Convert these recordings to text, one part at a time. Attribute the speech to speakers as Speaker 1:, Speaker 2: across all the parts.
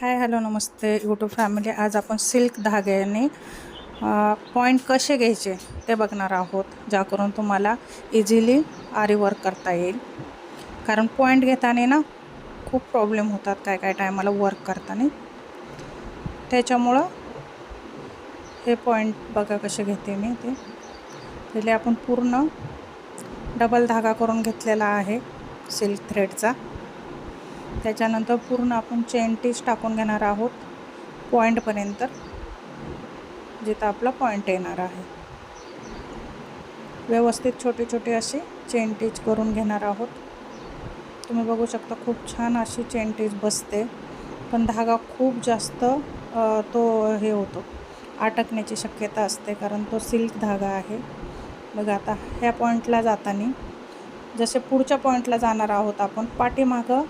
Speaker 1: हाय hello नमस्ते. YouTube family आज आपण सिल्क धाग्याने पॉईंट कसे घ्यायचे ते बघणार आहोत ज्याकरून तुम्हाला इझिली आरी वर्क करता येईल. कारण पॉईंट घेताना ना खूप प्रॉब्लेम होतात काय काय टायमाला वर्क करताना. त्याच्यामुळं हे पॉईंट बघा कसे घेते मी ते. पहिले आपण पूर्ण डबल धागा करून घेतलेला आहे सिल्क थ्रेडचा त्याच्यानंतर पूर्ण आपण चेन टीच टाकून घेणार आहोत पॉईंटपर्यंत जिथं आपला पॉईंट येणार आहे. व्यवस्थित छोटे छोटे असे चेन टीच करून घेणार आहोत. तुम्ही बघू शकता खूप छान अशी चेन टीच बसते. पण धागा खूप जास्त तो हे होतो अटकण्याची शक्यता असते कारण तो सिल्क धागा आहे. बघा आता ह्या पॉईंटला जाताना जसे पुढच्या पॉईंटला जाणार आहोत आपण पाठीमागं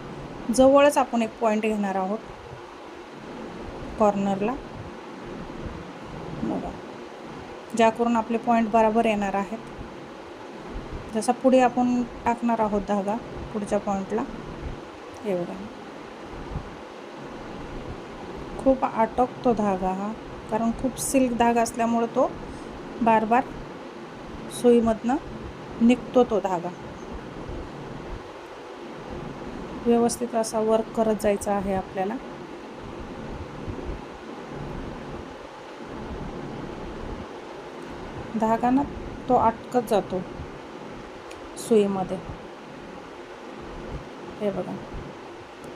Speaker 1: जवळच आपण एक पॉईंट घेणार आहोत. कॉर्नरला बघा. ज्या करून आपले पॉईंट बराबर येणार आहेत. जसा पुढे आपण टाकणार आहोत धागा पुढच्या पॉईंटला एवढा खूप आटकतो धागा हा. कारण खूप सिल्क धागा असल्यामुळं तो बार बार सुईमधनं निघतो तो धागा. व्यवस्थित असा वर्क करत जायचा आहे आपल्याला. धागा ना तो अटकत जातो सुईमध्ये. हे बघा.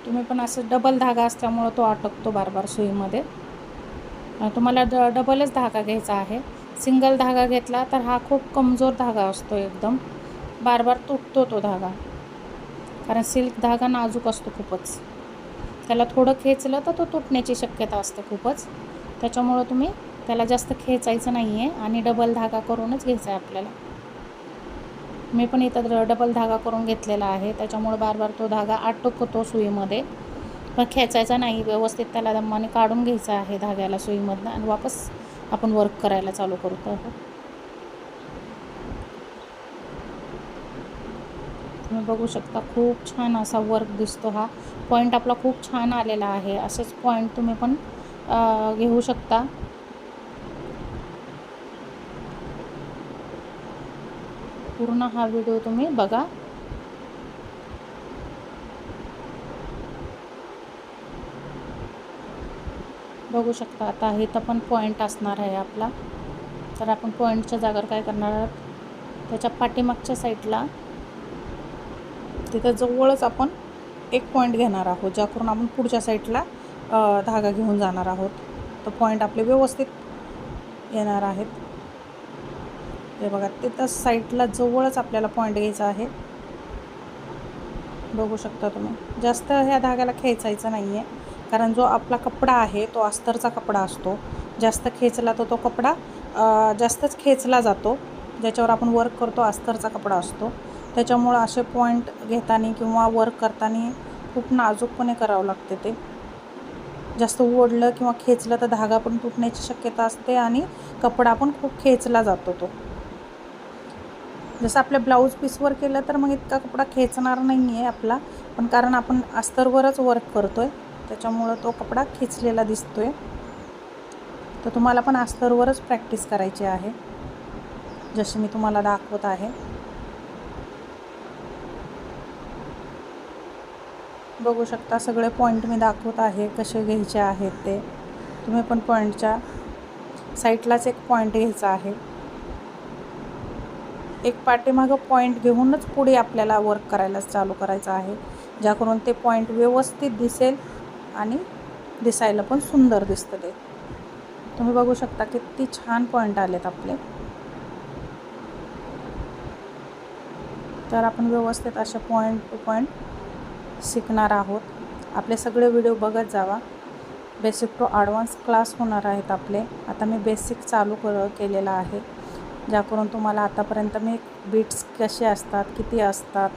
Speaker 1: तुम्ही पण असं डबल धागा असल्यामुळं तो अटकतो बार बार सुईमध्ये तुम्हाला ड डबलच धागा घ्यायचा आहे. सिंगल धागा घेतला तर हा खूप कमजोर धागा असतो एकदम. बार बार तुटतो तो धागा. कारण सिल्क धागा नाजूक असतो खूपच. त्याला थोडं खेचलं तर तो तुटण्याची शक्यता असते खूपच. त्याच्यामुळं तुम्ही त्याला जास्त खेचायचं नाही आहे आणि डबल धागा करूनच घ्यायचा आहे आपल्याला. मी पण इथं डबल धागा करून घेतलेला आहे. त्याच्यामुळं बार बार तो धागा आटोकतो सुईमध्ये. पण खेचायचा नाही. व्यवस्थित त्याला दमाने काढून घ्यायचा आहे धाग्याला सुईमधनं. आणि वापस आपण वर्क करायला चालू करतो. तुम्ही बघू शकता खूप छान असा वर्क दिसतो हा. पॉईंट आपला खूप छान आलेला आहे. असेच पॉईंट तुम्ही पण घेऊ शकता. पूर्ण हा व्हिडिओ तुम्ही बघा. बघू शकता आता इथं पण पॉईंट असणार आहे आपला. तर आपण पॉईंटच्या जागेवर काय करणार आहोत? त्याच्या पाठीमागच्या साईडला तिथं जवळच आपण एक पॉईंट घेणार आहोत ज्याकरून आपण पुढच्या साईडला धागा घेऊन जाणार आहोत. तर पॉईंट आपले व्यवस्थित येणार आहेत. हे बघा तिथं साईडला जवळच आपल्याला पॉईंट घ्यायचा आहे. बघू शकता तुम्ही. जास्त ह्या धाग्याला खेचायचं नाही आहे कारण जो आपला कपडा आहे तो अस्तरचा कपडा असतो. जास्त खेचला तर तो कपडा जास्तच खेचला जातो. ज्याच्यावर आपण वर्क करतो अस्तरचा कपडा असतो. त्याच्यामुळं असे पॉईंट घेताना किंवा वर्क करताना खूप नाजूकपणे करावं लागते ते. जास्त ओढलं किंवा खेचलं तर धागा पण तुटण्याची शक्यता असते आणि कपडा पण खूप खेचला जातो तो. जसं आपल्या ब्लाऊज पीसवर केलं तर मग इतका कपडा खेचणार नाही आहे आपला पण कारण आपण अस्तरवरच वर्क करतो आहे त्याच्यामुळं तो कपडा खेचलेला दिसतो आहे तर तुम्हाला पण अस्तरवरच प्रॅक्टिस करायची आहे जशी मी तुम्हाला दाखवत आहे. बघू शकता सगळे पॉईंट मी दाखवत आहे कसे घ्यायचे आहेत ते. तुम्ही पण पॉईंटच्या साईडलाच एक पॉईंट घ्यायचा आहे. एक पाठीमागं पॉईंट घेऊनच पुढे आपल्याला वर्क करायला चालू करायचं आहे ज्याकरून ते पॉईंट व्यवस्थित दिसेल आणि दिसायला पण सुंदर दिसतं ते. तुम्ही बघू शकता किती छान पॉईंट आलेत आपले. तर आपण व्यवस्थित असे पॉईंट टू पॉईंट शिकणार आहोत. आपले सगळे व्हिडिओ बघत जावा. बेसिक टू ॲडव्हान्स क्लास होणार आहेत आपले. आता मी बेसिक चालू कर केलेला आहे. ज्याकरून तुम्हाला आतापर्यंत मी बीट्स कसे असतात किती असतात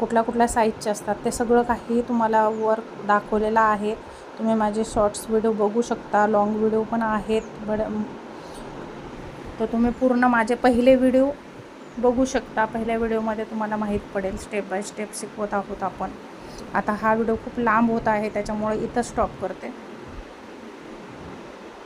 Speaker 1: कुठल्या कुठल्या साईजचे असतात ते सगळं काही तुम्हाला वर दाखवलेलं आहे. तुम्ही माझे शॉर्ट्स व्हिडिओ बघू शकता. लाँग व्हिडिओ पण आहेत. बड तर तुम्ही पूर्ण माझे पहिले व्हिडिओ बघू शकता. पहिल्या व्हिडिओमध्ये तुम्हाला माहीत पडेल. स्टेप बाय स्टेप शिकवत आहोत आपण. आता हा व्हिडिओ खूप लांब होत आहे त्याच्यामुळे इथं स्टॉप करते.